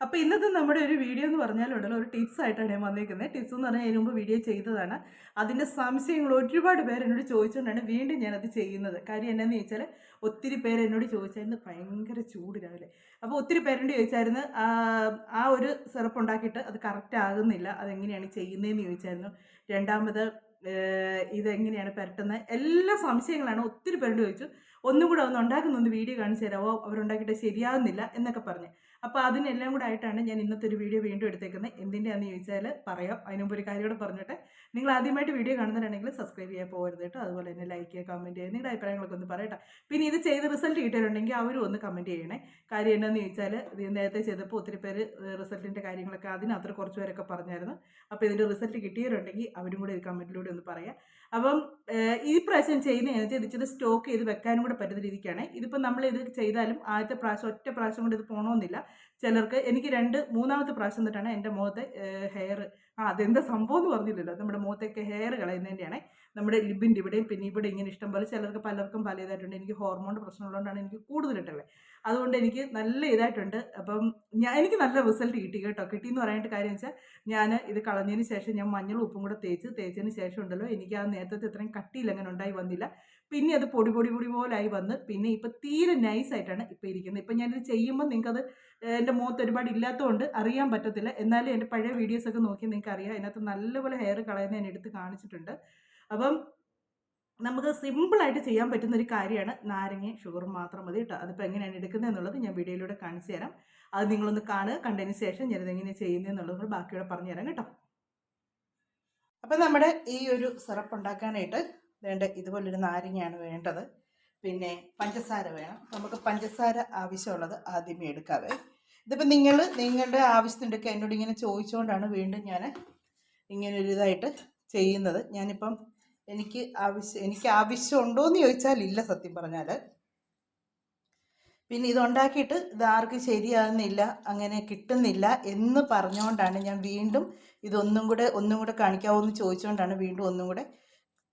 അപ്പോൾ ഇന്നത്തെ നമ്മുടെ ഒരു വീഡിയോ എന്ന് പറഞ്ഞാലുണ്ടല്ലോ ഒരു ടിപ്സ് ആയിട്ടാണ് ഞാൻ വന്നിരിക്കുന്നത് ടിപ്സ് എന്ന് പറഞ്ഞാൽ അതിന് വീഡിയോ ചെയ്തതാണ്. അതിന്റെ സംശയങ്ങൾ ഒരുപാട് പേര് എന്നോട് ചോദിച്ചുകൊണ്ടാണ് വീണ്ടും ഞാനത് ചെയ്യുന്നത്. കാര്യം എന്നാന്ന് ചോദിച്ചാൽ ഒത്തിരി പേര് എന്നോട് ചോദിച്ചായിരുന്നു ഭയങ്കര ചൂട് രാവിലെ. അപ്പോൾ ഒത്തിരി പേരോട് ചോദിച്ചായിരുന്നു ആ, ഒരു സിറപ്പ് ഉണ്ടാക്കിയിട്ട് അത് കറക്റ്റ് ആകുന്നില്ല അതെങ്ങനെയാണ് ചെയ്യുന്നതെന്ന് ചോദിച്ചായിരുന്നു. രണ്ടാമത് ഇതെങ്ങനെയാണ് പുരട്ടുന്നത് എല്ലാ സംശയങ്ങളാണ് ഒത്തിരി പേരോട് ചോദിച്ചു. ഒന്നും കൂടെ ഒന്ന് ഉണ്ടാക്കുന്ന ഒന്ന് വീഡിയോ കാണിച്ചു തരാമോ അവരുണ്ടാക്കിയിട്ട് ശരിയാകുന്നില്ല എന്നൊക്കെ പറഞ്ഞ്. അപ്പോൾ അതിനെല്ലാം കൂടെ ആയിട്ടാണ് ഞാൻ ഇന്നത്തെ ഒരു വീഡിയോ വീണ്ടും എടുത്തേക്കുന്നത്. എന്തിന്റെയാണെന്ന് ചോദിച്ചാൽ പറയാം. അതിന് മുമ്പ് ഒരു കാര്യം കൂടെ പറഞ്ഞിട്ട്. നിങ്ങൾ ആദ്യമായിട്ട് വീഡിയോ കാണുന്നവരാണെങ്കിൽ സബ്സ്ക്രൈബ് ചെയ്യാൻ പോകരുത് കേട്ടോ. അതുപോലെ തന്നെ ലൈക്ക് ചെയ്യുക കമന്റ് ചെയ്യുക നിങ്ങളുടെ അഭിപ്രായങ്ങളൊക്കെ ഒന്ന് പറയട്ടെ. പിന്നെ ഇത് ചെയ്ത് റിസൾട്ട് കിട്ടിയിട്ടുണ്ടെങ്കിൽ അവരും ഒന്ന് കമന്റ് ചെയ്യണേ. കാര്യം എന്താണെന്ന് ചോദിച്ചാൽ നേരത്തെ ചെയ്തപ്പോൾ ഒത്തിരി പേര് റിസൾട്ടിന്റെ കാര്യങ്ങളൊക്കെ അതിനകത്ത് കുറച്ച് പേരൊക്കെ പറഞ്ഞായിരുന്നു. അപ്പോൾ ഇതിന്റെ റിസൾട്ട് കിട്ടിയിട്ടുണ്ടെങ്കിൽ അവരും കൂടെ ഒരു കമന്റിലൂടെ ഒന്ന് പറയാം. അപ്പം ഈ പ്രാവശ്യം ചെയ്യുന്ന എനിക്ക് ഇത് ഇച്ചിരി സ്റ്റോക്ക് ചെയ്ത് വെക്കാനും കൂടെ പറ്റുന്ന രീതിക്കാണ്. ഇതിപ്പോൾ നമ്മൾ ഇത് ചെയ്താലും ആദ്യത്തെ പ്രാവശ്യം ഒറ്റ പ്രാവശ്യം കൊണ്ട് ഇത് പോകണമെന്നില്ല ചിലർക്ക് എനിക്ക് രണ്ട് മൂന്നാമത്തെ പ്രാവശ്യം തൊട്ടാണ് എന്റെ മുഖത്തെ ഹെയർ ആ അതെന്താ സംഭവം എന്ന് പറഞ്ഞില്ലല്ലോ. നമ്മുടെ മുഖത്തേക്ക് ഹെയർ കളയുന്നതിന്റെയാണ്. നമ്മുടെ ലിബിന്റെ ഇവിടെയും പിന്നെ ഇവിടെ ഇങ്ങനെ ഇഷ്ടം പോലെ ചിലർക്ക് പലർക്കും പല ഇതായിട്ടുണ്ട് എനിക്ക് ഹോർമോണിന്റെ പ്രശ്നമുള്ളതുകൊണ്ടാണ് എനിക്ക് കൂടുതലിട്ടുള്ളത് അതുകൊണ്ട് എനിക്ക് നല്ല ഇതായിട്ടുണ്ട്. അപ്പം ഞാൻ എനിക്ക് നല്ല റിസൾട്ട് കിട്ടി കേട്ടോ. കിട്ടി എന്ന് പറയാനായിട്ട് കാര്യം വെച്ചാൽ ഞാൻ ഇത് കളഞ്ഞതിന് ശേഷം ഞാൻ മഞ്ഞളും ഉപ്പും കൂടെ തേച്ച് തേച്ചതിന് ശേഷം ഉണ്ടല്ലോ എനിക്ക് ആ നേരത്തെ ഇത്രയും കട്ടിയിൽ അങ്ങനെ ഉണ്ടായി വന്നില്ല. പിന്നെ അത് പൊടി പൊടി പൊടി പോലായി വന്ന് പിന്നെ ഇപ്പം തീരെ നൈസായിട്ടാണ് ഇപ്പം ഇരിക്കുന്നത്. ഇപ്പം ഞാനിത് ചെയ്യുമ്പോൾ നിങ്ങൾക്കത് എന്റെ മുഖത്ത് ഒരുപാട് ഇല്ലാത്തതുകൊണ്ട് അറിയാൻ പറ്റത്തില്ല. എന്നാലും എന്റെ പഴയ വീഡിയോസൊക്കെ നോക്കി നിങ്ങൾക്ക് അറിയാം അതിനകത്ത് നല്ലപോലെ ഹെയർ കളയുന്ന ഞാൻ എടുത്ത് കാണിച്ചിട്ടുണ്ട്. അപ്പം നമുക്ക് സിമ്പിളായിട്ട് ചെയ്യാൻ പറ്റുന്ന ഒരു കാര്യമാണ് നാരങ്ങയും ഷുഗറും മാത്രം മതി കേട്ടോ. അതിപ്പോൾ എങ്ങനെയാണ് എടുക്കുന്നത് എന്നുള്ളത് ഞാൻ വീഡിയോയിലൂടെ കാണിച്ചു തരാം. അത് നിങ്ങളൊന്ന് കാണുക കണ്ടതിന് ശേഷം ഞാനിത് ചെയ്യുന്നത് എന്നുള്ളത് കൂടെ ബാക്കിയൂടെ പറഞ്ഞു തരാം കേട്ടോ. അപ്പം നമ്മുടെ ഈ ഒരു സിറപ്പ് ഉണ്ടാക്കാനായിട്ട് വേണ്ട ഇതുപോലൊരു നാരങ്ങയാണ് വേണ്ടത്. പിന്നെ പഞ്ചസാര വേണം. നമുക്ക് പഞ്ചസാര ആവശ്യമുള്ളത് ആദ്യമേ എടുക്കാവേ. ഇതിപ്പോൾ നിങ്ങൾ നിങ്ങളുടെ ആവശ്യത്തിന്റെയൊക്കെ എന്നോട് ഇങ്ങനെ ചോദിച്ചുകൊണ്ടാണ് വീണ്ടും ഞാൻ ഇങ്ങനെ ഒരു ഇതായിട്ട് ചെയ്യുന്നത്. ഞാനിപ്പം എനിക്ക് ആവശ്യം എനിക്ക് ആവശ്യമുണ്ടോ എന്ന് ചോദിച്ചാൽ ഇല്ല സത്യം പറഞ്ഞാൽ പിന്നെ ഇതുണ്ടാക്കിയിട്ട് ഇത് ആർക്കും ശരിയാകുന്നില്ല അങ്ങനെ കിട്ടുന്നില്ല എന്ന് പറഞ്ഞുകൊണ്ടാണ് ഞാൻ വീണ്ടും ഇതൊന്നും കൂടെ ഒന്നും കൂടെ കാണിക്കാവോ എന്ന് ചോദിച്ചുകൊണ്ടാണ് വീണ്ടും ഒന്നും കൂടെ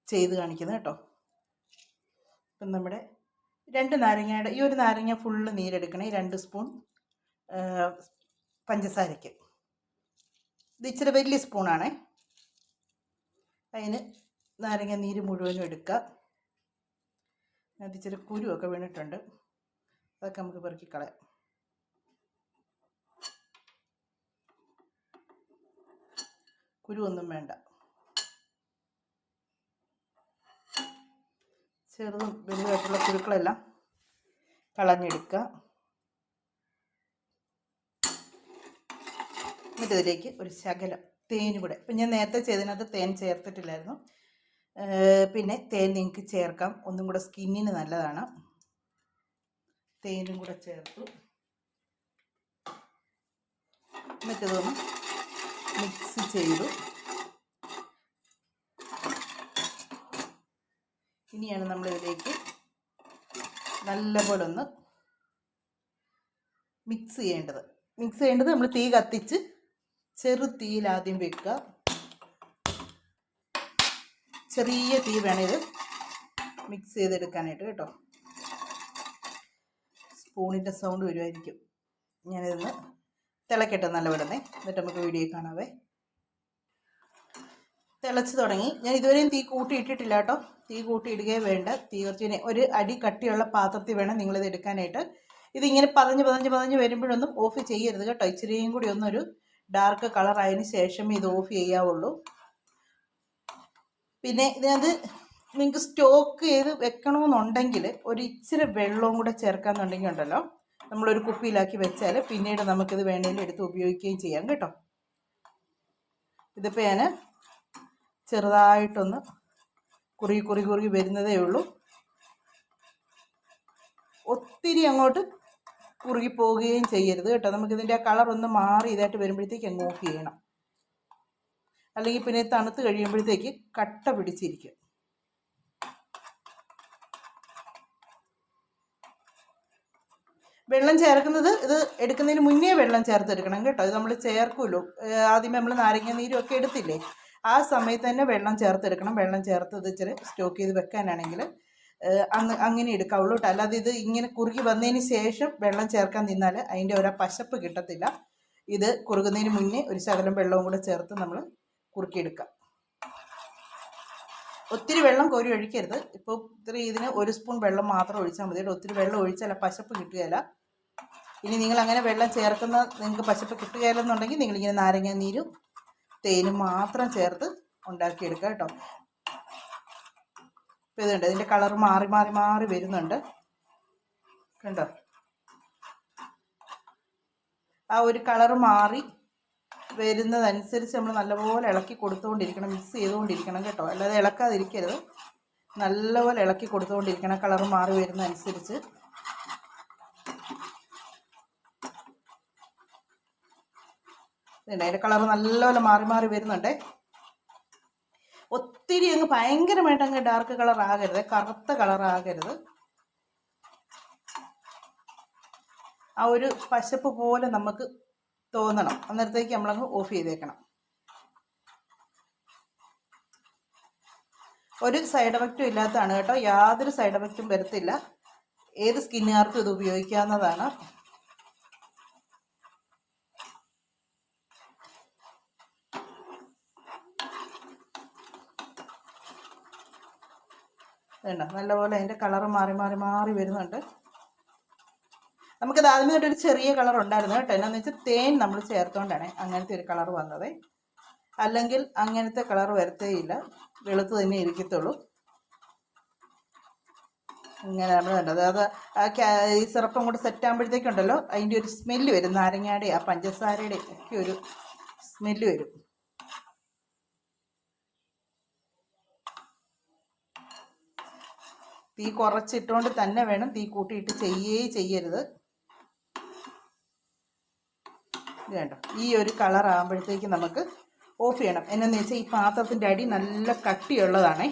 ചെയ്ത് കാണിക്കുന്നത് കേട്ടോ. ഇപ്പം നമ്മുടെ രണ്ട് നാരങ്ങയുടെ ഈ ഒരു നാരങ്ങ ഫുള്ള് നീരെടുക്കണേ രണ്ട് സ്പൂൺ പഞ്ചസാരയ്ക്ക്. ഇത് ഇച്ചിരി വലിയ സ്പൂണാണേ. അതിന് നാരങ്ങ നീര് മുഴുവനും എടുക്കുക. അത് ഇച്ചിരി കുരുവൊക്കെ വീണിട്ടുണ്ട്. അതൊക്കെ നമുക്ക് പെറുക്കി കളയാം. കുരുവൊന്നും വേണ്ട. ചെറുതും വലുതായിട്ടുള്ള കുരുക്കളെല്ലാം കളഞ്ഞെടുക്കുക. എന്നിട്ട് ഇതിലേക്ക് ഒരു ശകലം തേനും കൂടെ. ഇപ്പം ഞാൻ നേരത്തെ ചെയ്തതിനകത്ത് തേൻ ചേർത്തിട്ടില്ലായിരുന്നു. പിന്നെ തേൻ നിങ്ങൾക്ക് ചേർക്കാം. ഒന്നും കൂടെ സ്കിന്നിന് നല്ലതാണ്. തേനും കൂടെ ചേർത്തു. എന്നിട്ട് മിക്സ് ചെയ്തു. ഇനിയാണ് നമ്മൾ ഇതിലേക്ക് നല്ലപോലെ ഒന്ന് മിക്സ് ചെയ്യേണ്ടത്. മിക്സ് ചെയ്യേണ്ടത് നമ്മൾ തീ കത്തിച്ച് ചെറു തീയിൽ ആദ്യം വെക്കുക. ചെറിയ തീ വേണം ഇത് മിക്സ് ചെയ്തെടുക്കാനായിട്ട് കേട്ടോ. സ്പൂണിന്റെ സൗണ്ട് വരുമായിരിക്കും. ഞാനിതൊന്ന് തിളക്കട്ടെ നല്ല വിടുന്നേ എന്നിട്ട് നമുക്ക് വീഡിയോ കാണാവേ. തിളച്ച് തുടങ്ങി. ഞാൻ ഇതുവരെയും തീ കൂട്ടി ഇട്ടിട്ടില്ല കേട്ടോ. തീ കൂട്ടി ഇടുകയേ വേണ്ട. തീ കുറച്ച് ഒരു അടി കട്ടിയുള്ള പാത്രത്തിൽ വേണം നിങ്ങളിത് എടുക്കാനായിട്ട്. ഇതിങ്ങനെ പതഞ്ഞ് പതഞ്ഞ് പതഞ്ഞ് വരുമ്പോഴൊന്നും ഓഫ് ചെയ്യരുത് കേട്ടോ. ഇച്ചിരിയും കൂടി ഒന്നൊരു ഡാർക്ക് കളർ ആയതിനു ശേഷമേ ഇത് ഓഫ് ചെയ്യാവുള്ളൂ. പിന്നെ ഇതിനകത്ത് നിങ്ങൾക്ക് സ്റ്റോക്ക് ചെയ്ത് വെക്കണമെന്നുണ്ടെങ്കിൽ ഒരു ഇച്ചിരി വെള്ളവും കൂടെ ചേർക്കാന്നുണ്ടെങ്കിൽ ഉണ്ടല്ലോ. നമ്മളൊരു കുപ്പിയിലാക്കി വെച്ചാൽ പിന്നീട് നമുക്കിത് വേണമെങ്കിൽ എടുത്ത് ഉപയോഗിക്കുകയും ചെയ്യാം കേട്ടോ. ഇതിപ്പോൾ ഞാൻ ചെറുതായിട്ടൊന്ന് കുറുകി കുറി കുറുകി വരുന്നതേ ഉള്ളൂ. ഒത്തിരി അങ്ങോട്ട് കുറുകി പോവുകയും ചെയ്യരുത് കേട്ടോ. നമുക്കിതിന്റെ ആ കളർ ഒന്ന് മാറി ഇതായിട്ട് വരുമ്പോഴത്തേക്ക് അങ്ങ് ഓഫ് ചെയ്യണം. അല്ലെങ്കിൽ പിന്നെ തണുത്ത് കഴിയുമ്പോഴത്തേക്ക് കട്ട പിടിച്ചിരിക്കും. വെള്ളം ചേർക്കുന്നത് ഇത് എടുക്കുന്നതിന് മുന്നേ വെള്ളം ചേർത്തെടുക്കണം കേട്ടോ. ഇത് നമ്മൾ ചേർക്കുമല്ലോ. ആദ്യം നമ്മൾ നാരങ്ങ നീരും എടുത്തില്ലേ? ആ സമയത്ത് തന്നെ വെള്ളം ചേർത്തെടുക്കണം. വെള്ളം ചേർത്ത് ഇത് ഇച്ചിരി സ്റ്റോക്ക് ചെയ്ത് വെക്കാനാണെങ്കിൽ അന്ന് അങ്ങനെ എടുക്കാവുള്ളൂ കേട്ടോ. അല്ലാതെ ഇത് ഇങ്ങനെ കുറുകി വന്നതിന് ശേഷം വെള്ളം ചേർക്കാൻ നിന്നാൽ അതിന്റെ ഒരു പശപ്പ് കിട്ടത്തില്ല. ഇത് കുറുകുന്നതിന് മുന്നേ ഒരു ശകലം വെള്ളവും കൂടെ ചേർത്ത് നമ്മൾ കുറുക്കിയെടുക്കാം ഒത്തിരി വെള്ളം കോരി ഒഴിക്കരുത്. ഇപ്പോൾ ഇത്തിരി ഇതിന് ഒരു സ്പൂൺ വെള്ളം മാത്രം ഒഴിച്ചാൽ മതി. ഒത്തിരി വെള്ളം ഒഴിച്ചാൽ പശപ്പ് കിട്ടുകയില്ല. ഇനി നിങ്ങൾ അങ്ങനെ വെള്ളം ചേർക്കുന്ന നിങ്ങൾക്ക് പശപ്പ് കിട്ടുകയില്ലെന്നുണ്ടെങ്കിൽ നിങ്ങളിങ്ങനെ നാരങ്ങ നീരും തേനും മാത്രം ചേർത്ത് ഉണ്ടാക്കിയെടുക്കുക കേട്ടോ. ഇപ്പം ഇതുണ്ട് ഇതിന്റെ കളർ മാറി മാറി മാറി വരുന്നുണ്ട്. കണ്ടോ? ആ ഒരു കളർ മാറി വരുന്നതനുസരിച്ച് നമ്മൾ നല്ലപോലെ ഇളക്കി കൊടുത്തുകൊണ്ടിരിക്കണം മിക്സ് ചെയ്തുകൊണ്ടിരിക്കണം കേട്ടോ. അല്ലാതെ ഇളക്കാതിരിക്കരുത്. നല്ലപോലെ ഇളക്കി കൊടുത്തുകൊണ്ടിരിക്കണം കളർ മാറി വരുന്നതനുസരിച്ച്. അതിന്റെ കളർ നല്ലപോലെ മാറി മാറി വരുന്നുണ്ടേ. ഒത്തിരി അങ്ങ് ഭയങ്കരമായിട്ട് അങ്ങ് ഡാർക്ക് കളർ ആകരുത് കറുത്ത കളർ ആകരുത്. ആ ഒരു പശപ്പ് പോലെ നമുക്ക് തോന്നണം. അന്നേരത്തേക്ക് നമ്മളങ്ങ് ഓഫ് ചെയ്തേക്കണം. ഒരു സൈഡ് എഫക്റ്റും ഇല്ലാത്തതാണ് കേട്ടോ. യാതൊരു സൈഡ് എഫക്റ്റും വരത്തില്ല. ഏത് സ്കിന്നുകാർക്കും ഇത് ഉപയോഗിക്കാവുന്നതാണ്. വേണ്ട നല്ലപോലെ അതിന്റെ കളറ് മാറി മാറി മാറി വരുന്നുണ്ട്. നമുക്കത് ആദ്യമേ ഒരു ചെറിയ കളർ ഉണ്ടായിരുന്നു കേട്ടോ. എന്നാന്ന് വെച്ചാൽ തേൻ നമ്മൾ ചേർത്തോണ്ടാണ് അങ്ങനത്തെ ഒരു കളർ വന്നത്. അല്ലെങ്കിൽ അങ്ങനത്തെ കളർ വരത്തേയില്ല. വെളുത്ത് തന്നെ ഇരിക്കത്തുള്ളൂ. ഇങ്ങനെ നമ്മൾ കണ്ടത് അത് ഈ സിറപ്പും കൂടെ സെറ്റ് ആകുമ്പോഴത്തേക്കുണ്ടല്ലോ അതിന്റെ ഒരു സ്മെല്ല് വരും. നാരങ്ങയുടെ ആ പഞ്ചസാരയുടെ ഒക്കെ ഒരു സ്മെല്ല് വരും. തീ കുറച്ചിട്ടുകൊണ്ട് തന്നെ വേണം തീ കൂട്ടിയിട്ട് ചെയ്യേ ചെയ്യരുത്. ഇത് കണ്ടോ? ഈ ഒരു കളർ ആകുമ്പോഴത്തേക്ക് നമുക്ക് ഓഫ് ചെയ്യണം. എന്നു വെച്ചാൽ ഈ പാത്രത്തിന്റെ അടി നല്ല കട്ടിയുള്ളതാണേ.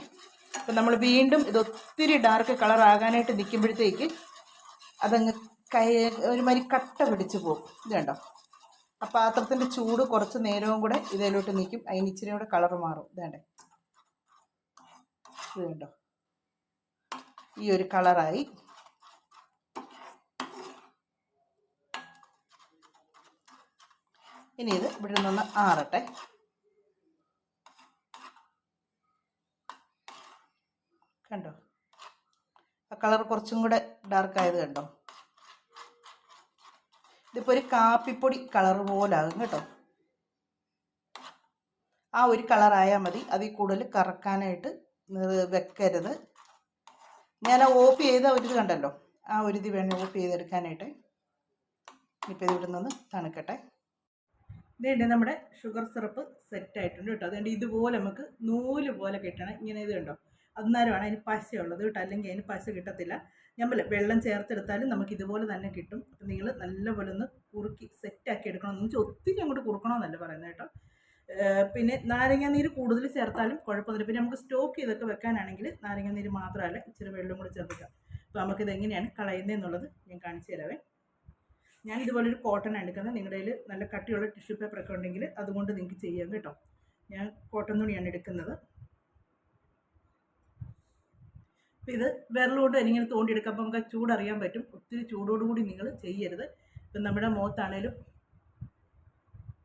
അപ്പം നമ്മൾ വീണ്ടും ഇത് ഒത്തിരി ഡാർക്ക് കളർ ആകാനായിട്ട് നിൽക്കുമ്പോഴത്തേക്ക് അതങ്ങ് കൈ ഒരുമാതിരി കട്ട പിടിച്ച് പോകും. ഇത് കണ്ടോ? ആ പാത്രത്തിന്റെ ചൂട് കുറച്ച് നേരവും കൂടെ ഇതിലോട്ട് നിൽക്കും അതിന് ഇച്ചിരി കൂടെ കളർ മാറും. ഇതേണ്ടേ ഇത് കണ്ടോ? ഈ ഒരു കളറായി ഇനി ഇത് ഇവിടെ നിന്ന് ആറട്ടെ. കണ്ടോ? ആ കളർ കുറച്ചും കൂടെ ഡാർക്ക് ആയത് കണ്ടോ? ഇതിപ്പോൾ ഒരു കാപ്പിപ്പൊടി കളർ പോലാകും കേട്ടോ. ആ ഒരു കളറായാൽ മതി. അതിൽ കൂടുതൽ കറക്കാനായിട്ട് വെക്കരുത്. ഞാൻ ആ ഓഫ് ചെയ്ത ഒരു കണ്ടല്ലോ. ആ ഒരു ഇത് വേണം ഓഫ് ചെയ്തെടുക്കാനായിട്ട്. ഇപ്പോൾ ഇതിവിടെ നിന്ന് തണുക്കട്ടെ. ഇതേണ്ട നമ്മുടെ ഷുഗർ സിറപ്പ് സെറ്റ് ആയിട്ടുണ്ട് കേട്ടോ. അതുകൊണ്ട് ഇതുപോലെ നമുക്ക് നൂൽ പോലെ കിട്ടണം. ഇങ്ങനെ ഇത് കണ്ടോ? അന്നേരമാണ് അതിന് പശയുള്ളത് കേട്ടോ. അല്ലെങ്കിൽ അതിന് പശ കിട്ടത്തില്ല. നമ്മൾ വെള്ളം ചേർത്തെടുത്താലും നമുക്ക് ഇതുപോലെ തന്നെ കിട്ടും. അപ്പം നിങ്ങൾ നല്ലപോലെ ഒന്ന് കുറുക്കി സെറ്റാക്കി എടുക്കണം എന്ന് വെച്ചാൽ ഒത്തിരി അങ്ങോട്ട് കുറുക്കണമെന്നല്ല പറയുന്നത് കേട്ടോ. പിന്നെ നാരങ്ങ നീര് കൂടുതൽ ചേർത്താലും കുഴപ്പമില്ല പിന്നെ നമുക്ക് സ്റ്റോക്ക് ചെയ്തൊക്കെ വെക്കാനാണെങ്കിൽ നാരങ്ങ നീര് മാത്രമല്ല ഇച്ചിരി വെള്ളം കൂടി ചേർത്തിക്കാം അപ്പോൾ നമുക്കിത് എങ്ങനെയാണ് കളയുന്നതെന്നുള്ളത് ഞാൻ കാണിച്ചു തരാവേ. ഞാൻ ഇതുപോലെ ഒരു കോട്ടൺ എടുക്കുന്നത്. നിങ്ങളുടെ കയ്യിൽ നല്ല കട്ടിയുള്ള ടിഷ്യൂ പേപ്പർ ഒക്കെ ഉണ്ടെങ്കിൽ അതുകൊണ്ട് നിങ്ങൾക്ക് ചെയ്യാം കേട്ടോ. ഞാൻ കോട്ടൺ തുണിയാണ് എടുക്കുന്നത്. അപ്പോൾ ഇത് വിരലുകൊണ്ട് എനിങ്ങനെ തോണ്ടിയെടുക്കാം അപ്പോൾ നമുക്ക് ചൂടറിയാൻ പറ്റും. ഒത്തിരി ചൂടോടുകൂടി നിങ്ങൾ ചെയ്യരുത്. ഇപ്പം നമ്മുടെ മുഖത്താണേലും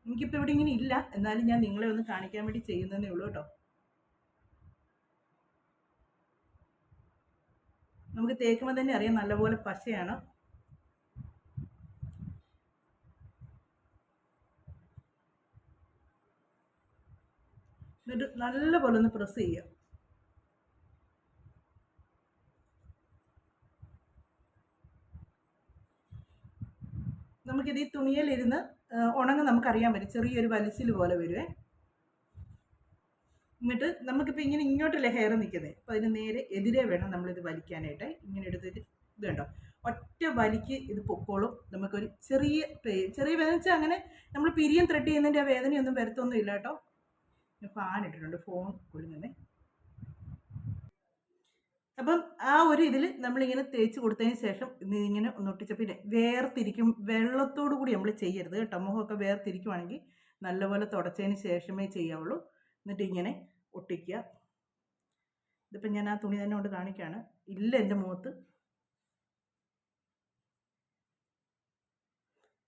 എനിക്കിപ്പോൾ ഇവിടെ ഇങ്ങനെ ഇല്ല. എന്നാലും ഞാൻ നിങ്ങളെ ഒന്ന് കാണിക്കാൻ വേണ്ടി ചെയ്യുന്നതേ ഉള്ളൂ കേട്ടോ. നമുക്ക് തേക്കുമ്പോൾ തന്നെ അറിയാം നല്ലപോലെ പശയാണ്. എന്നിട്ട് നല്ലപോലെ ഒന്ന് പ്രസ് ചെയ്യുക. നമുക്കിത് ഈ തുണിയിലിരുന്ന് ഉണങ്ങ് നമുക്കറിയാൻ പറ്റും. ചെറിയൊരു വലിച്ചിൽ പോലെ വരുവേ. എന്നിട്ട് നമുക്കിപ്പോൾ ഇങ്ങനെ ഇങ്ങോട്ടല്ലേ ഹെയർ നിൽക്കുന്നത് അപ്പോൾ അതിന് നേരെ എതിരെ വേണം നമ്മളിത് വലിക്കാനായിട്ട്. ഇങ്ങനെ എടുത്തിട്ട് ഇത് കണ്ടോ? ഒറ്റ വലിക്ക് ഇത് പൊക്കോളും. നമുക്കൊരു ചെറിയ ചെറിയ വേദന വെച്ചാൽ അങ്ങനെ നമ്മൾ പിരിയം ത്രെഡ് ചെയ്യുന്നതിന്റെ ആ വേദനയൊന്നും വരത്തൊന്നും ഇല്ല കേട്ടോ. ഫാൻ ഇട്ടിട്ടുണ്ട് ഫോൺ കുലുങ്ങുന്നേ അപ്പം ആ ഒരു ഇതിൽ നമ്മളിങ്ങനെ തേച്ച് കൊടുത്തതിന് ശേഷം ഇങ്ങനെ ഒന്നൊട്ടിച്ച പിന്നെ വേർതിരിക്കും വെള്ളത്തോടു കൂടി നമ്മൾ ചെയ്യരുത് കേട്ടോ. മുഖമൊക്കെ വേർതിരിക്കുവാണെങ്കിൽ നല്ലപോലെ തുടച്ചതിന് ശേഷമേ ചെയ്യാവുള്ളൂ. എന്നിട്ട് ഇങ്ങനെ ഒട്ടിക്കുക. ഇതിപ്പം ഞാൻ ആ തുണി തന്നെ കൊണ്ട് കാണിക്കുകയാണ് ഇല്ല എന്റെ മുഖത്ത്.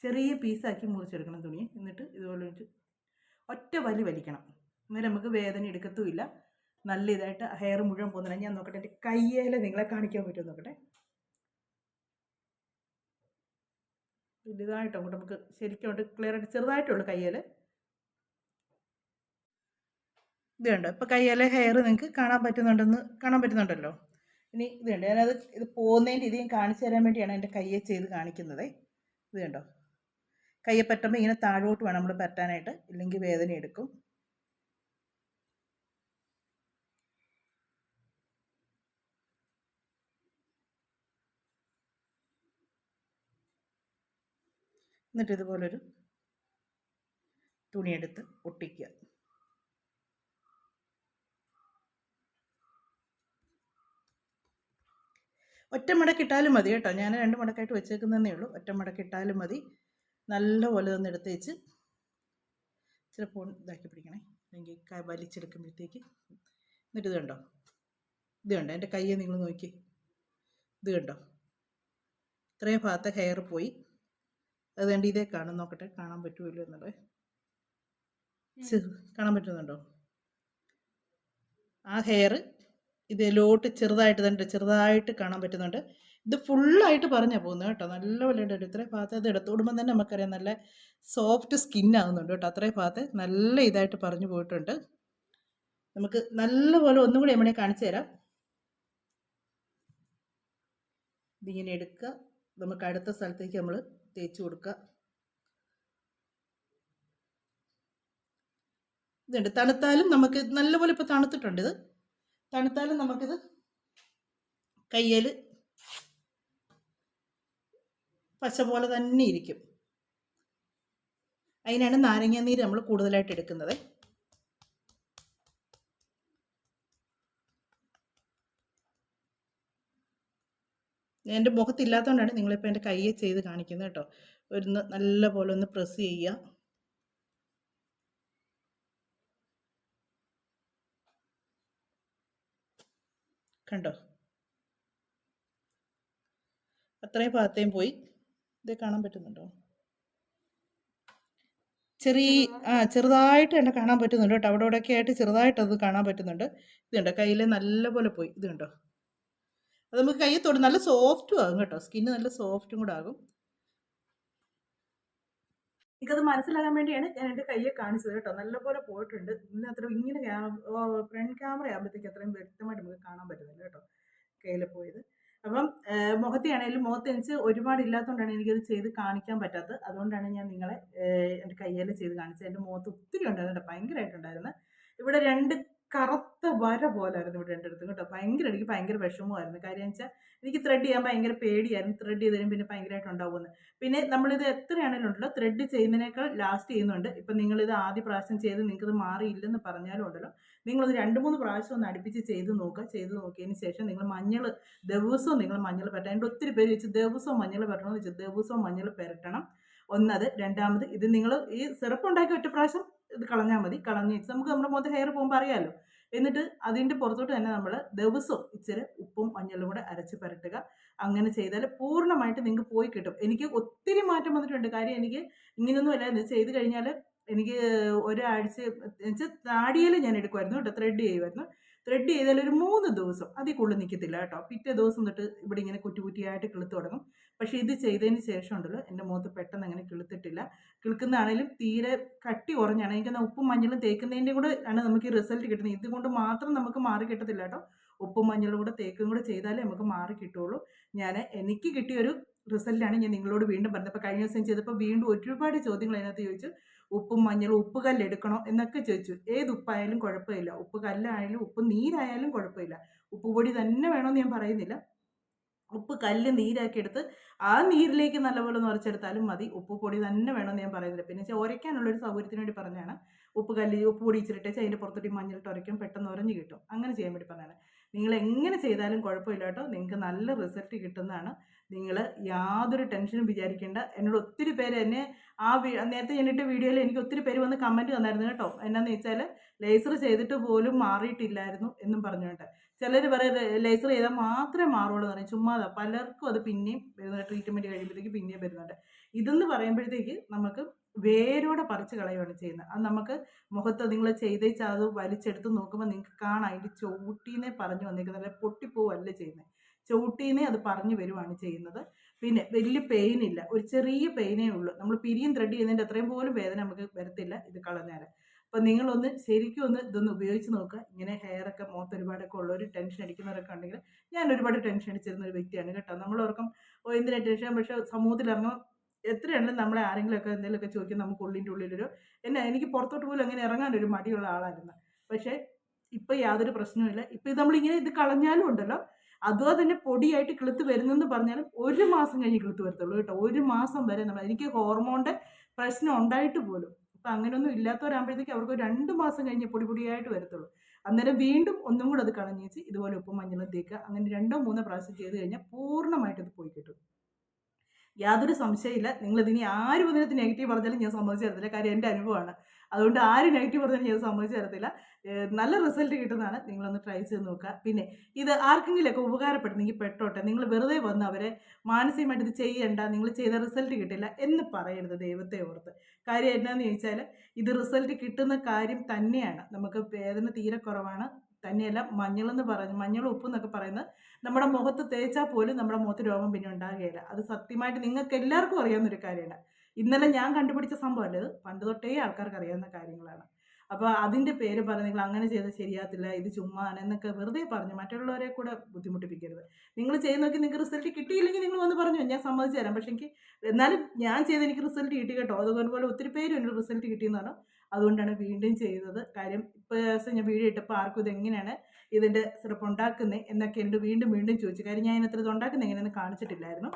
ചെറിയ പീസാക്കി മുറിച്ചെടുക്കണം തുണി. എന്നിട്ട് ഇതുപോലെ ഒറ്റ വലി വലിക്കണം. അന്നേരം നമുക്ക് വേദന എടുക്കത്തുമില്ല. നല്ല ഇതായിട്ട് ഹെയർ മുഴുവൻ പോകുന്നില്ല ഞാൻ നോക്കട്ടെ എന്റെ കയ്യേലെ നിങ്ങളെ കാണിക്കാൻ പറ്റുമോ നോക്കട്ടെ? വലുതായിട്ട് അങ്ങോട്ട് നമുക്ക് ശരിക്കും അങ്ങോട്ട് ക്ലിയർ ആയിട്ട് ചെറുതായിട്ടുള്ളൂ കയ്യേൽ ഇത് കണ്ടോ? ഇപ്പോൾ കയ്യേലെ ഹെയർ നിങ്ങൾക്ക് കാണാൻ പറ്റുന്നുണ്ടെന്ന് കാണാൻ പറ്റുന്നുണ്ടല്ലോ. ഇനി ഇത് കണ്ടോ? ഞാനത് ഇത് പോകുന്നതിന്റെ ഇത് ഞാൻ കാണിച്ചു തരാൻ വേണ്ടിയാണ് എന്റെ കയ്യെ ചെയ്ത് കാണിക്കുന്നത്. ഇത് കണ്ടോ? കയ്യെ പറ്റുമ്പോൾ ഇങ്ങനെ താഴോട്ട് വേണം നമ്മൾ പറ്റാനായിട്ട്. ഇല്ലെങ്കിൽ വേദന എടുക്കും. എന്നിട്ട് ഇതുപോലൊരു തുണിയെടുത്ത് ഒട്ടിക്കുക. ഒറ്റ മടക്കിട്ടാലും മതി കേട്ടോ. ഞാൻ രണ്ട് മടക്കായിട്ട് വെച്ചേക്കുന്നതേ ഉള്ളൂ. ഒറ്റ മടക്കിട്ടാലും മതി. നല്ലപോലെ ഒന്ന് എടുത്ത് വെച്ച് ചിലപ്പോൾ ഇതാക്കി പിടിക്കണേ. അല്ലെങ്കിൽ വലിച്ചെടുക്കുമ്പോഴത്തേക്ക് എന്നിട്ട് ഇത് കണ്ടോ? ഇത് കണ്ടോ? എന്റെ കയ്യെ നിങ്ങൾ നോക്കി. ഇത് കണ്ടോ? ഇത്രയും ഭാഗത്തെ ഹെയർ പോയി. അത് വേണ്ട ഇതേ കാണും. നോക്കട്ടെ കാണാൻ പറ്റുമല്ലോ എന്നുള്ളത്. കാണാൻ പറ്റുന്നുണ്ടോ? ആ ഹെയർ ഇതിലോട്ട് ചെറുതായിട്ട് തന്നെ ചെറുതായിട്ട് കാണാൻ പറ്റുന്നുണ്ട്. ഇത് ഫുള്ളായിട്ട് പറഞ്ഞാൽ പോകുന്നത് കേട്ടോ. നല്ല പോലെ ഉണ്ട് ഇത്രയും ഭാഗത്ത് അത് എടുത്തോടുമ്പോൾ തന്നെ നമുക്കറിയാം നല്ല സോഫ്റ്റ് സ്കിൻ ആകുന്നുണ്ട് കേട്ടോ. അത്രയും ഭാഗത്ത് നല്ല ഇതായിട്ട് പറഞ്ഞു പോയിട്ടുണ്ട്. നമുക്ക് നല്ല പോലെ ഒന്നും കൂടി നമ്മളെ കാണിച്ചു തരാം. ഇതിങ്ങനെ എടുക്കുക. നമുക്ക് അടുത്ത സ്ഥലത്തേക്ക് നമ്മൾ തേച്ച് കൊടുക്കുക. ഇതുണ്ട്. തണുത്താലും നമുക്ക് നല്ലപോലെ ഇപ്പോൾ തണുത്തിട്ടുണ്ട് ഇത്. തണുത്താലും നമുക്കിത് കയ്യിൽ പച്ച പോലെ തന്നെ ഇരിക്കും. അതിനാണ് നാരങ്ങാനീര് നമ്മൾ കൂടുതലായിട്ട് എടുക്കുന്നത്. എന്റെ മുഖത്തില്ലാത്തതുകൊണ്ടാണ് നിങ്ങളിപ്പോൾ എന്റെ കയ്യെ ചെയ്ത് കാണിക്കുന്നത് കേട്ടോ. ഒരു ന- നല്ല പോലെ ഒന്ന് പ്രസ് ചെയ്യുക. കണ്ടോ? അത്രയും ഭാഗത്തേയും പോയി. ഇത് കാണാൻ പറ്റുന്നുണ്ടോ? ചെറിയ ആ ചെറുതായിട്ട് എന്നെ കാണാൻ പറ്റുന്നുണ്ട് കേട്ടോ. അവിടെ ഇവിടെയൊക്കെ ആയിട്ട് ചെറുതായിട്ട് അത് കാണാൻ പറ്റുന്നുണ്ട്. ഇത് കണ്ടോ? കയ്യിൽ നല്ല പോലെ പോയി. ഇത് കണ്ടോ? അത് നമുക്ക് കയ്യിൽ തൊട്ട് നല്ല സോഫ്റ്റും ആകും കേട്ടോ. സ്കിന്ന് നല്ല സോഫ്റ്റും കൂടെ ആകും. എനിക്കത് മനസ്സിലാകാൻ വേണ്ടിയാണ് ഞാൻ എന്റെ കയ്യെ കാണിച്ചത് കേട്ടോ. നല്ലപോലെ പോയിട്ടുണ്ട്. ഇന്ന് അത്ര ഇങ്ങനെ ഫ്രണ്ട് ക്യാമറ ആകുമ്പോഴത്തേക്ക് അത്രയും വ്യക്തമായിട്ട് നമുക്ക് കാണാൻ പറ്റുന്നില്ല കേട്ടോ കയ്യിൽ പോയത്. അപ്പം മുഖത്തെയാണെങ്കിലും മുഖത്തെയാണേലും മുഖത്ത് എനിക്ക് ഒരുപാട് ഇല്ലാത്തതുകൊണ്ടാണ് എനിക്കത് ചെയ്ത് കാണിക്കാൻ പറ്റാത്തത്. അതുകൊണ്ടാണ് ഞാൻ നിങ്ങളെ എന്റെ കയ്യിൽ ചെയ്ത് കാണിച്ചത്. എന്റെ മുഖത്ത് ഒത്തിരി ഉണ്ടായിരുന്നു ഭയങ്കരമായിട്ടുണ്ടായിരുന്നു. ഇവിടെ രണ്ട് കറുത്ത വര പോലായിരുന്നു ഇവിടെ രണ്ടിടത്തും കേട്ടോ. ഭയങ്കര എനിക്ക് ഭയങ്കര വിഷമമായിരുന്നു. കാര്യം വെച്ചാൽ എനിക്ക് ത്രെഡ് ചെയ്യാൻ ഭയങ്കര പേടിയായിരുന്നു. ത്രെഡ് ചെയ്തതിനും പിന്നെ ഭയങ്കരമായിട്ട് ഉണ്ടാവുമെന്ന്. പിന്നെ നമ്മളിത് എത്രയാണെങ്കിലും ഉണ്ടല്ലോ ത്രെഡ് ചെയ്യുന്നതിനേക്കാൾ ലാസ്റ്റ് ചെയ്യുന്നുണ്ട്. ഇപ്പം നിങ്ങളിത് ആദ്യ പ്രാവശ്യം ചെയ്ത് നിങ്ങൾക്കത് മാറിയില്ലെന്ന് പറഞ്ഞാലും ഉണ്ടല്ലോ. നിങ്ങളത് രണ്ട് മൂന്ന് പ്രാവശ്യം ഒന്ന് അടുപ്പിച്ച് ചെയ്ത് നോക്കുക. ചെയ്ത് നോക്കിയതിന് ശേഷം നിങ്ങൾ മഞ്ഞൾ ദിവസവും നിങ്ങൾ മഞ്ഞൾ പെരട്ടണം. എന്റെ ഒത്തിരി പേര് ചോദിച്ചു ദിവസവും മഞ്ഞൾ പെരട്ടണം എന്ന് വെച്ചാൽ ദിവസവും മഞ്ഞൾ പുരട്ടണം. ഒന്നത് രണ്ടാമത് ഇത് നിങ്ങൾ ഈ സിറപ്പ് ഉണ്ടാക്കി ഒറ്റ പ്രാവശ്യം ഇത് കളഞ്ഞാൽ മതി. കളഞ്ഞിട്ട് നമുക്ക് നമ്മുടെ മുഖത്ത് ഹെയർ പോകുമ്പോൾ അറിയാമല്ലോ എന്നിട്ട് അതിന്റെ പുറത്തോട്ട് തന്നെ നമ്മൾ ദിവസവും ഇച്ചിരി ഉപ്പും മഞ്ഞളും കൂടെ അരച്ച് പരട്ടുക. അങ്ങനെ ചെയ്താൽ പൂർണമായിട്ട് നിങ്ങൾക്ക് പോയി കിട്ടും. എനിക്ക് ഒത്തിരി മാറ്റം വന്നിട്ടുണ്ട്. കാര്യം എനിക്ക് ഇങ്ങനെയൊന്നും അല്ല. ചെയ്ത് കഴിഞ്ഞാൽ എനിക്ക് ഒരാഴ്ച വെച്ചാൽ താടിയിൽ ഞാൻ എടുക്കുമായിരുന്നു കേട്ടോ. ത്രെഡ് ചെയ്യുമായിരുന്നു ത്രെഡ് ചെയ്താൽ ഒരു മൂന്ന് ദിവസം അതിൽ കൂടുതൽ നിൽക്കത്തില്ല കേട്ടോ. പിറ്റേ ദിവസം തൊട്ട് ഇവിടെ ഇങ്ങനെ കുറ്റി കുറ്റിയായിട്ട് കിളുത്ത് തുടങ്ങും. പക്ഷേ ഇത് ചെയ്തതിന് ശേഷം ഉണ്ടല്ലോ എന്റെ മുഖത്ത് പെട്ടെന്ന് അങ്ങനെ കിളുത്തിട്ടില്ല. കിളുക്കുന്നതാണേലും തീരെ കട്ടി കുറഞ്ഞാണ് എനിക്ക് ഉപ്പും മഞ്ഞളും തേക്കുന്നതിന്റെ കൂടെ ആണ് നമുക്ക് ഈ റിസൾട്ട് കിട്ടുന്നത്. ഇതുകൊണ്ട് മാത്രം നമുക്ക് മാറി കിട്ടത്തില്ല കേട്ടോ. ഉപ്പും മഞ്ഞളും കൂടെ തേക്കും കൂടെ ചെയ്താലേ നമുക്ക് മാറി കിട്ടുള്ളൂ ഞാൻ എനിക്ക് കിട്ടിയൊരു റിസൾട്ടാണ് ഞാൻ നിങ്ങളോട് വീണ്ടും പറഞ്ഞത്. അപ്പോൾ കഴിഞ്ഞ ദിവസം ചെയ്തപ്പോൾ വീണ്ടും ഒരുപാട് ചോദ്യങ്ങൾ അതിനകത്ത് ചോദിച്ചു. ഉപ്പും മഞ്ഞളും ഉപ്പ് കല്ലെടുക്കണോ എന്നൊക്കെ ചോദിച്ചു. ഏത് ഉപ്പായാലും കുഴപ്പമില്ല. ഉപ്പ് കല്ലായാലും ഉപ്പ് നീരായാലും കുഴപ്പമില്ല. ഉപ്പ് പൊടി തന്നെ വേണമെന്ന് ഞാൻ പറയുന്നില്ല. ഉപ്പ് കല്ല് നീരാക്കി എടുത്ത് ആ നീരിലേക്ക് നല്ലപോലെ നിറച്ചെടുത്താലും മതി. ഉപ്പ് പൊടി തന്നെ വേണമെന്ന് ഞാൻ പറയുന്നില്ല. പിന്നെ വെച്ചാൽ ഉരയ്ക്കാനുള്ള ഒരു സൗകര്യത്തിന് വേണ്ടി പറഞ്ഞാണ് ഉപ്പ് കല്ല് ഉപ്പ് പൊടി ഇച്ചിരിട്ടേച്ച് അതിന്റെ പുറത്തോട്ട് മഞ്ഞളിട്ട് ഉരയ്ക്കും പെട്ടെന്ന് ഉരഞ്ഞ് കിട്ടും. അങ്ങനെ ചെയ്യാൻ വേണ്ടി പറഞ്ഞാണ് നിങ്ങൾ എങ്ങനെ ചെയ്താലും കുഴപ്പമില്ല കേട്ടോ. നിങ്ങൾക്ക് നല്ല റിസൾട്ട് കിട്ടുന്നതാണ്. നിങ്ങൾ യാതൊരു ടെൻഷനും വിചാരിക്കേണ്ട. എന്നോട് ഒത്തിരി പേര് എന്നെ ആ നേരത്തെ ഞാനിട്ട വീഡിയോയിൽ എനിക്ക് ഒത്തിരി പേര് വന്ന് കമന്റ് തന്നായിരുന്നു കേട്ടോ. എന്നാന്ന് വെച്ചാൽ ലേസർ ചെയ്തിട്ട് പോലും മാറിയിട്ടില്ലായിരുന്നു എന്നും പറഞ്ഞുകൊണ്ട്. ചിലർ പറയുന്നത് ലേസർ ചെയ്താൽ മാത്രമേ മാറുള്ളൂ എന്ന് പറയും. ചുമ്മാ പലർക്കും അത് പിന്നെയും വരുന്നുണ്ട്. ട്രീറ്റ്മെന്റ് കഴിയുമ്പോഴത്തേക്ക് പിന്നെയും വരുന്നുണ്ട്. ഇതെന്ന് പറയുമ്പോഴത്തേക്ക് നമുക്ക് വേരോടെ പറിച്ച് കളയുകയാണ് ചെയ്യുന്നത്. അത് നമുക്ക് മുഖത്ത് നിങ്ങൾ ചെയ്തേച്ച് അത് വലിച്ചെടുത്ത് നോക്കുമ്പോൾ നിങ്ങൾക്ക് കാണാം. അതിന്റെ ചവിട്ടീനെ പറഞ്ഞു വന്നിരിക്കുന്നത് അല്ലെങ്കിൽ പൊട്ടിപ്പോവല്ല ചെയ്യുന്നത്. ചവിട്ടീനെ അത് പറഞ്ഞു വരുവാണ് ചെയ്യുന്നത്. പിന്നെ വലിയ പെയിൻ ഇല്ല. ഒരു ചെറിയ പെയിനേ ഉള്ളൂ. നമ്മൾ പിരിയും ത്രെഡ് ചെയ്യുന്നതിന്റെ അത്രയും പോലും വേദന നമുക്ക് വരത്തില്ല ഇത് കളഞ്ഞാൽ അപ്പം നിങ്ങളൊന്ന് ശരിക്കും ഒന്ന് ഇതൊന്ന് ഉപയോഗിച്ച് നോക്കുക. ഇങ്ങനെ ഹെയറൊക്കെ മുഖത്ത് ഒരുപാടൊക്കെ ഉള്ളവർ ടെൻഷൻ അടിക്കുന്നവരൊക്കെ ഉണ്ടെങ്കിൽ ഞാൻ ഒരുപാട് ടെൻഷൻ അടിച്ചിരുന്ന ഒരു വ്യക്തിയാണ് കേട്ടോ. നമ്മൾ ഓർക്കും ഓ എന്തിനാ ടെൻഷൻ പക്ഷേ സമൂഹത്തിൽ ഇറങ്ങും എത്രയുണ്ട് നമ്മളെ ആരെങ്കിലുമൊക്കെ എന്തെങ്കിലുമൊക്കെ ചോദിക്കും നമുക്ക് ഉള്ളിന്റെ ഉള്ളിലൊരു എന്നെ എനിക്ക് പുറത്തോട്ട് പോലും അങ്ങനെ ഇറങ്ങാനൊരു മടിയുള്ള ആളായിരുന്നു. പക്ഷേ ഇപ്പം യാതൊരു പ്രശ്നവുമില്ല ഇപ്പം നമ്മളിങ്ങനെ ഇത് കളഞ്ഞാലും ഉണ്ടല്ലോ. അതുപോലെ തന്നെ പൊടിയായിട്ട് കിളുത്ത് വരുന്നെന്ന് പറഞ്ഞാലും ഒരു മാസം കഴിഞ്ഞ് കിളുത്ത് വരത്തുള്ളൂ കേട്ടോ. ഒരു മാസം വരെ നമ്മൾ എനിക്ക് ഹോർമോണിന്റെ പ്രശ്നം ഉണ്ടായിട്ട് പോലും ഇപ്പം അങ്ങനെയൊന്നും ഇല്ലാത്തവരാകുമ്പോഴത്തേക്ക് അവർക്ക് രണ്ട് മാസം കഴിഞ്ഞ് പൊടി പൊടിയായിട്ട് വരത്തുള്ളൂ. അന്നേരം വീണ്ടും ഒന്നും കൂടെ അത് കളഞ്ഞേച്ച് ഇതുപോലെ ഉപ്പും മഞ്ഞളും തേക്കുക. അങ്ങനെ രണ്ടോ മൂന്നോ പ്രാവശ്യം ചെയ്ത് കഴിഞ്ഞാൽ പൂർണമായിട്ട് അത് പോയി കിട്ടും. യാതൊരു സംശയമില്ല നിങ്ങൾ ഇതിനി ആരും ഇതിനകത്ത് നെഗറ്റീവ് പറഞ്ഞാലും ഞാൻ സമ്മതിച്ചു തരത്തില്ല. കാര്യം എന്റെ അനുഭവമാണ്. അതുകൊണ്ട് ആരും നെഗറ്റീവ് പറഞ്ഞാലും ഞാൻ സമ്മതിച്ചു തരത്തില്ല. നല്ല റിസൾട്ട് കിട്ടുന്നതാണ്. നിങ്ങളൊന്ന് ട്രൈ ചെയ്ത് നോക്കുക. പിന്നെ ഇത് ആർക്കെങ്കിലുമൊക്കെ ഉപകാരപ്പെടുന്നെങ്കിൽ പെട്ടോട്ടെ. നിങ്ങൾ വെറുതെ വന്ന് അവരെ മാനസികമായിട്ട് ഇത് ചെയ്യണ്ട നിങ്ങൾ ചെയ്ത റിസൾട്ട് കിട്ടില്ല എന്ന് പറയരുത് ദൈവത്തെ ഓർത്ത്. കാര്യം എന്നാന്ന് ചോദിച്ചാൽ ഇത് റിസൾട്ട് കിട്ടുന്ന കാര്യം തന്നെയാണ്. നമുക്ക് വേദന തീരെ കുറവാണ്. തന്നെയല്ല മഞ്ഞളെന്ന് പറഞ്ഞു മഞ്ഞൾ ഉപ്പ് എന്നൊക്കെ പറയുന്നത് നമ്മുടെ മുഖത്ത് തേച്ചാൽ പോലും നമ്മുടെ മുഖത്ത് രോഗം പിന്നെ ഉണ്ടാകുകയില്ല. അത് സത്യമായിട്ട് നിങ്ങൾക്ക് എല്ലാവർക്കും അറിയാവുന്ന ഒരു കാര്യമാണ്. ഇന്നലെ ഞാൻ കണ്ടുപിടിച്ച സംഭവമല്ല ഇത്. പണ്ട് തൊട്ടേ ആൾക്കാർക്ക് അറിയാവുന്ന കാര്യങ്ങളാണ്. അപ്പോൾ അതിന്റെ പേര് പറഞ്ഞ് നിങ്ങൾ അങ്ങനെ ചെയ്താൽ ശരിയാത്തില്ല ഇത് ചുമ്മാ എന്നൊക്കെ വെറുതെ പറഞ്ഞു. മറ്റുള്ളവരെ കൂടെ ബുദ്ധിമുട്ടിപ്പിക്കരുത്. നിങ്ങൾ ചെയ്ത് നോക്കി നിങ്ങൾക്ക് റിസൾട്ട് കിട്ടിയില്ലെങ്കിൽ നിങ്ങൾ വന്ന് പറഞ്ഞു ഞാൻ സമ്മതിച്ചു തരാം. പക്ഷേ എനിക്ക് എന്നാലും ഞാൻ ചെയ്ത് എനിക്ക് റിസൾട്ട് കിട്ടി കേട്ടോ. അതുപോലെ ഒത്തിരി പേര് എനിക്ക് റിസൾട്ട് കിട്ടിയെന്ന് കിട്ടിയെന്നാണ് അതുകൊണ്ടാണ് വീണ്ടും ചെയ്തത്. കാര്യം ഇപ്പോൾ ഞാൻ വീഡിയോ ഇട്ടപ്പോൾ ആർക്കും ഇതെങ്ങനെയാണ് ഇതിന്റെ സിറപ്പ് ഉണ്ടാക്കുന്നത് എന്നൊക്കെ എന്നോട് വീണ്ടും വീണ്ടും ചോദിച്ചു. കാര്യം ഞാൻ ഇതിനകത്ത് ഇത് ഉണ്ടാക്കുന്നത് എങ്ങനെയെന്ന് കാണിച്ചിട്ടില്ലായിരുന്നു.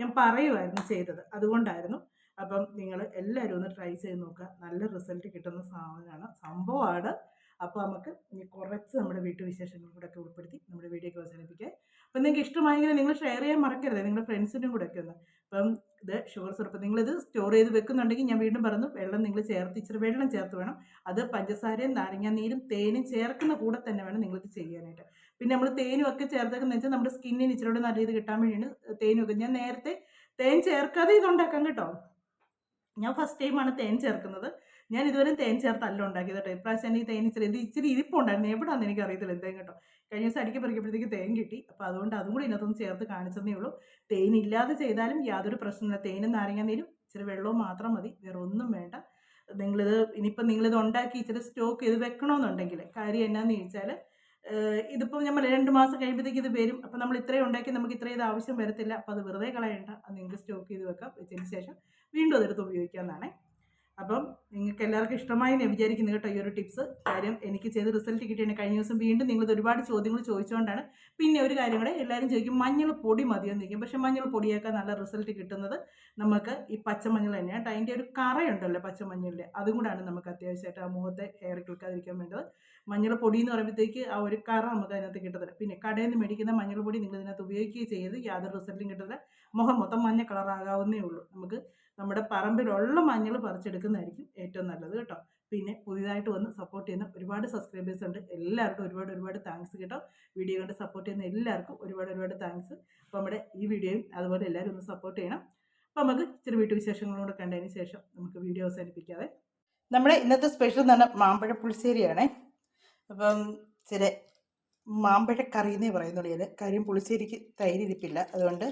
ഞാൻ പറയുമായിരുന്നു ചെയ്തത്. അതുകൊണ്ടായിരുന്നു അപ്പം നിങ്ങൾ എല്ലാവരും ഒന്ന് ട്രൈ ചെയ്ത് നോക്കുക. നല്ല റിസൾട്ട് കിട്ടുന്ന സാധനമാണ്. സംഭവമാണ്. അപ്പോൾ നമുക്ക് ഇനി കുറച്ച് നമ്മുടെ വീട്ടുവിശേഷങ്ങളും കൂടെ ഒക്കെ ഉൾപ്പെടുത്തി നമ്മുടെ വീഡിയോ ഒക്കെ അവസാനിപ്പിക്കുക അപ്പം നിങ്ങൾക്ക് ഇഷ്ടമായെങ്കിൽ നിങ്ങൾ ഷെയർ ചെയ്യാൻ മറക്കരുത്. നിങ്ങളുടെ ഫ്രണ്ട്സിനും കൂടെ ഒക്കെ ഒന്ന്. അപ്പം ഇത് ഷുഗർ സിറപ്പ് നിങ്ങളിത് സ്റ്റോർ ചെയ്ത് വെക്കുന്നുണ്ടെങ്കിൽ ഞാൻ വീണ്ടും പറഞ്ഞു വെള്ളം നിങ്ങൾ ചേർത്ത് ഇച്ചിരി വെള്ളം ചേർത്ത് വേണം. അത് പഞ്ചസാരയും നാരങ്ങാനീരും തേനും ചേർക്കുന്ന കൂടെ തന്നെ വേണം നിങ്ങളിത് ചെയ്യാനായിട്ട്. പിന്നെ നമ്മൾ തേനും ഒക്കെ ചേർത്തേക്കുന്ന വെച്ചാൽ നമ്മുടെ സ്കിന്നിന് ഇച്ചിരി കൂടെ നല്ല ഇത് കിട്ടാൻ വേണ്ടിയാണ് തേനും ഒക്കെ. ഞാൻ നേരത്തെ തേൻ ചേർക്കാതെ ഇതുണ്ടാക്കാം കേട്ടോ. ഞാൻ ഫസ്റ്റ് ടൈമാണ് തേൻ ചേർക്കുന്നത്. ഞാൻ ഇതുവരെ തേൻ ചേർത്തല്ല ഉണ്ടാക്കിയത് കേട്ടോ. ഇപ്രാവശ്യം ഈ തേൻ ഇച്ചിരി ഇച്ചിരി ഇരിപ്പുണ്ടായിരുന്നു എവിടെയാണെന്ന് എനിക്ക് അറിയത്തില്ല എന്തേം കേട്ടോ. കഴിഞ്ഞ ദിവസം അടിക്ക് പറിക്കുമ്പോഴത്തേക്ക് തേൻ കിട്ടി. അപ്പോൾ അതുകൊണ്ട് അതും കൂടി ഇതിനകത്തൊന്ന് ചേർത്ത് കാണിച്ചതേ ഉള്ളൂ. തേൻ ഇല്ലാതെ ചെയ്താലും യാതൊരു പ്രശ്നമില്ല തേനും നാരങ്ങ നീരും ഇച്ചിരി വെള്ളവും മാത്രം മതി. വേറെ ഒന്നും വേണ്ട. നിങ്ങളിത് ഇനിയിപ്പം നിങ്ങളിത് ഉണ്ടാക്കി ഇച്ചിരി സ്റ്റോക്ക് ചെയ്ത് വെക്കണമെന്നുണ്ടെങ്കിൽ കാര്യം എന്നാന്ന് ചോദിച്ചാൽ ഇതിപ്പോൾ നമ്മൾ രണ്ട് മാസം കഴിയുമ്പോഴത്തേക്ക് ഇത് വരും. അപ്പോൾ നമ്മൾ ഇത്രയും ഉണ്ടാക്കി നമുക്ക് ഇത്രയും ഇത് ആവശ്യം വരത്തില്ല. അപ്പോൾ അത് വെറുതെ കളയണ്ട. അത് നിങ്ങൾക്ക് സ്റ്റോക്ക് ചെയ്ത് വെക്കാം. വെച്ചതിന് ശേഷം വീണ്ടും അതെടുത്ത് ഉപയോഗിക്കാമെന്നാണേ അപ്പം നിങ്ങൾക്ക് എല്ലാവർക്കും ഇഷ്ടമായി ഞാൻ വിചാരിക്കുന്നു കേട്ടോ ഈ ഒരു ടിപ്സ്. കാര്യം എനിക്ക് ചെയ്ത് റിസൾട്ട് കിട്ടിയാണ് കഴിഞ്ഞ ദിവസം വീണ്ടും നിങ്ങൾ ഒരുപാട് ചോദ്യങ്ങൾ ചോദിച്ചുകൊണ്ടാണ് പിന്നെ ഒരു കാര്യം കൂടെ എല്ലാവരും ചോദിക്കും മഞ്ഞൾ പൊടി മതിയെന്ന് ചോദിക്കും. പക്ഷേ മഞ്ഞൾ പൊടിയേക്കാൾ നല്ല റിസൾട്ട് കിട്ടുന്നത് നമുക്ക് ഈ പച്ചമഞ്ഞൾ തന്നെയാണ് കേട്ടോ. അതിന്റെ ഒരു കറയുണ്ടല്ലോ പച്ചമഞ്ഞളിന്റെ അതും കൂടാണ് നമുക്ക് അത്യാവശ്യമായിട്ട് ആ മുഖത്തെ ഹെയർ കിൾക്കാതിരിക്കാൻ വേണ്ടത്. മഞ്ഞൾ പൊടി എന്ന് പറയുമ്പോഴത്തേക്ക് ആ ഒരു കറ നമുക്ക് അതിനകത്ത് കിട്ടത്തില്ല. പിന്നെ കടയിൽ നിന്ന് മേടിക്കുന്ന മഞ്ഞൾ പൊടി നിങ്ങൾ ഇതിനകത്ത് ഉപയോഗിക്കുകയും ചെയ്യരുത്. യാതൊരു റിസൾട്ടും കിട്ടത്തില്ല. മുഖം മൊത്തം മഞ്ഞ കളറാകാവുന്നേ ഉള്ളൂ. നമുക്ക് നമ്മുടെ പറമ്പിലുള്ള മഞ്ഞൾ പറിച്ചെടുക്കുന്നതായിരിക്കും ഏറ്റവും നല്ലത് കേട്ടോ. പിന്നെ പുതിയതായിട്ട് വന്ന് സപ്പോർട്ട് ചെയ്യുന്ന ഒരുപാട് സബ്സ്ക്രൈബേഴ്സ് ഉണ്ട്. എല്ലാവർക്കും ഒരുപാട് ഒരുപാട് താങ്ക്സ് കേട്ടോ. വീഡിയോ കണ്ട് സപ്പോർട്ട് ചെയ്യുന്ന എല്ലാവർക്കും ഒരുപാട് ഒരുപാട് താങ്ക്സ് അപ്പോൾ നമ്മുടെ ഈ വീഡിയോയും അതുപോലെ എല്ലാവരും ഒന്ന് സപ്പോർട്ട് ചെയ്യണം. അപ്പോൾ നമുക്ക് ഇച്ചിരി വീട്ടു വിശേഷങ്ങളോട് കണ്ടതിന് ശേഷം നമുക്ക് വീഡിയോ അവസാനിപ്പിക്കാതെ നമ്മുടെ ഇന്നത്തെ സ്പെഷ്യൽ എന്ന് പറഞ്ഞാൽ മാമ്പഴ പുളിശ്ശേരിയാണ്. അപ്പം ചില മാമ്പഴ കറി എന്നേ പറയുന്നുള്ളൂ ഞാൻ കാര്യം പുളിശ്ശേരിക്ക് തൈരിരിപ്പില്ല അതുകൊണ്ട്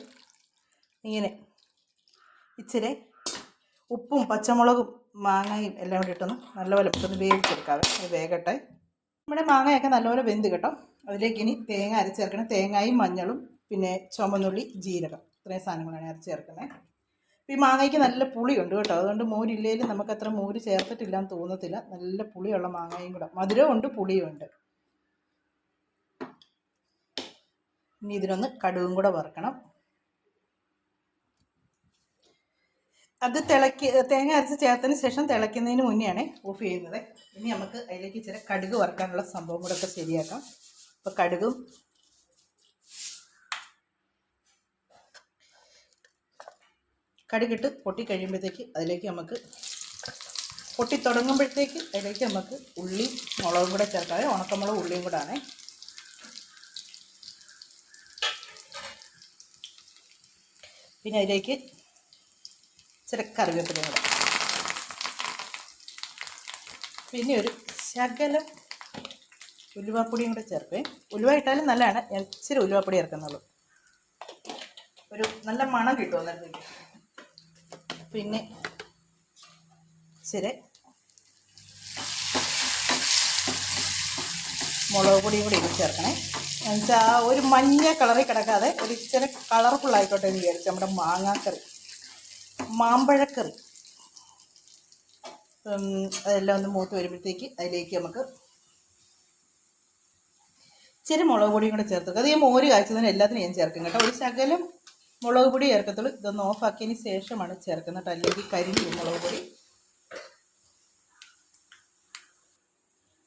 ഇങ്ങനെ ഇച്ചിരി ഉപ്പും പച്ചമുളകും മാങ്ങയും എല്ലാം കൂടി ഇട്ടൊന്ന് നല്ലപോലെ ഇട്ടൊന്ന് വേവിച്ചെടുക്കാവേ. അത് വേഗട്ടെ നമ്മുടെ മാങ്ങയൊക്കെ നല്ലപോലെ വെന്ത് കേട്ടോ. അതിലേക്ക് ഇനി തേങ്ങ അരച്ചേർക്കണം. തേങ്ങയും മഞ്ഞളും പിന്നെ ചുമന്നുള്ളി ജീരകം. ഇത്രയും സാധനങ്ങളാണ് അരച്ച് ചേർക്കുന്നത് ഈ മാങ്ങയ്ക്ക് നല്ല പുളിയുണ്ട് കേട്ടോ. അതുകൊണ്ട് മോരില്ലേലും നമുക്ക് അത്ര മോര് ചേർത്തിട്ടില്ല എന്ന് തോന്നത്തില്ല. നല്ല പുളിയുള്ള മാങ്ങയും കൂടെ. മധുരവും ഉണ്ട് പുളിയും ഉണ്ട്. ഇനി ഇതിനൊന്ന് കടുകും കൂടെ വറുക്കണം. അത് തിളക്കി തേങ്ങ അരച്ച് ചേർത്തതിന് ശേഷം തിളയ്ക്കുന്നതിന് മുന്നെയാണ് ഓഫ് ചെയ്യുന്നത്. ഇനി നമുക്ക് അതിലേക്ക് ഇച്ചിരി കടുക് വറുക്കാനുള്ള സംഭവം കൂടെ ഒക്കെ ശരിയാക്കാം. അപ്പോൾ കടുകും കടുകിട്ട് പൊട്ടി കഴിയുമ്പോഴത്തേക്ക് അതിലേക്ക് നമുക്ക് പൊട്ടി തുടങ്ങുമ്പോഴത്തേക്ക് അതിലേക്ക് നമുക്ക് ഉള്ളി മുളകും കൂടെ ചേർക്കാതെ ഉണക്കമുളക് ഉള്ളിയും കൂടെ ആണേ. പിന്നെ അതിലേക്ക് ഇച്ചിരി കറിവേപ്പിലയും കൂടെ. പിന്നെ ഒരു ശകലം ഉലുവാപ്പൊടിയും കൂടെ ചേർക്കേ ഉലുവ ഇട്ടാലും നല്ലതാണ്. ഞാൻ ഇച്ചിരി ഉലുവാപ്പൊടി ചേർക്കുന്നുള്ളൂ. ഒരു നല്ല മണം കിട്ടും പിന്നെ ഇച്ചിരി മുളക് പൊടിയും കൂടി ഇട്ട് ചേർക്കണേ. എന്നുവെച്ചാൽ ആ ഒരു മഞ്ഞ കളറിൽ കിടക്കാതെ ഒരു ഇച്ചിരി കളർഫുൾ എന്ന് വിചാരിച്ചു നമ്മുടെ മാങ്ങാക്കറി. മാമ്പഴക്കറി. അതെല്ലാം ഒന്ന് മൂത്ത് വരുമ്പോഴത്തേക്ക് അതിലേക്ക് നമുക്ക് ഇച്ചിരി മുളക് പൊടിയും കൂടെ ചേർത്തേക്കും അത് ഈ മോര് കാഴ്ചതിന് എല്ലാത്തിനും ഞാൻ ചേർക്കും കേട്ടോ. ഒരു ശകലം മുളക് പൊടി ചേർക്കത്തുള്ളൂ. ഇതൊന്ന് ഓഫാക്കിയതിന് ശേഷമാണ് ചേർക്കുന്നത് അല്ലെങ്കിൽ കരിഞ്ഞു മുളക് പൊടി.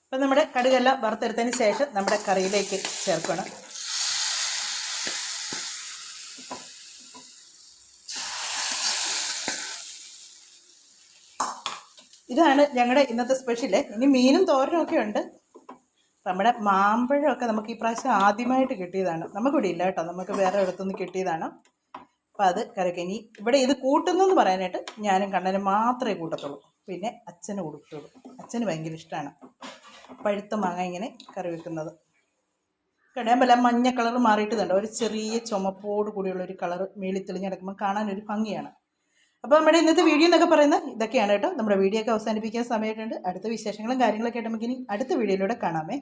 അപ്പം നമ്മുടെ കടുകെല്ലാം വറുത്തെടുത്തതിന് ശേഷം നമ്മുടെ കറിയിലേക്ക് ചേർക്കണം. ഇതാണ് ഞങ്ങളുടെ ഇന്നത്തെ സ്പെഷ്യൽ ഇനി മീനും തോരനും ഒക്കെ ഉണ്ട്. നമ്മുടെ മാമ്പഴമൊക്കെ നമുക്ക് ഈ പ്രാവശ്യം ആദ്യമായിട്ട് കിട്ടിയതാണ്. നമുക്കിവിടെ ഇല്ല കേട്ടോ. നമുക്ക് വേറെ ഇടത്തുനിന്ന് കിട്ടിയതാണ്. അപ്പം അത് കറിക്ക്. ഇനി ഇവിടെ ഇത് കൂട്ടുന്നെന്ന് പറയാനായിട്ട് ഞാനും കണ്ണനും മാത്രമേ കൂട്ടത്തുള്ളൂ. പിന്നെ അച്ഛന് കൊടുത്തുള്ളൂ അച്ഛന് ഭയങ്കര ഇഷ്ടമാണ് പഴുത്ത മാങ്ങ ഇങ്ങനെ കറി വെക്കുന്നത്. കിടയുമ്പോൾ മഞ്ഞ കളർ മാറിയിട്ട് ഒരു ചെറിയ ചുമപ്പോട് കൂടിയുള്ള ഒരു കളർ മേളിൽ തെളിഞ്ഞ് കാണാൻ ഒരു ഭംഗിയാണ്. അപ്പോൾ നമ്മുടെ ഇന്നത്തെ വീഡിയോ എന്നൊക്കെ പറയുന്നത് ഇതൊക്കെയാണ് കേട്ടോ. നമ്മുടെ വീഡിയോ ഒക്കെ അവസാനിപ്പിക്കാൻ സമയമായിട്ടുണ്ട്. അടുത്ത വിശേഷങ്ങളും കാര്യങ്ങളൊക്കെ ആയിട്ട് നമുക്ക് ഇനി അടുത്ത വീഡിയോയിലൂടെ കാണാമേ.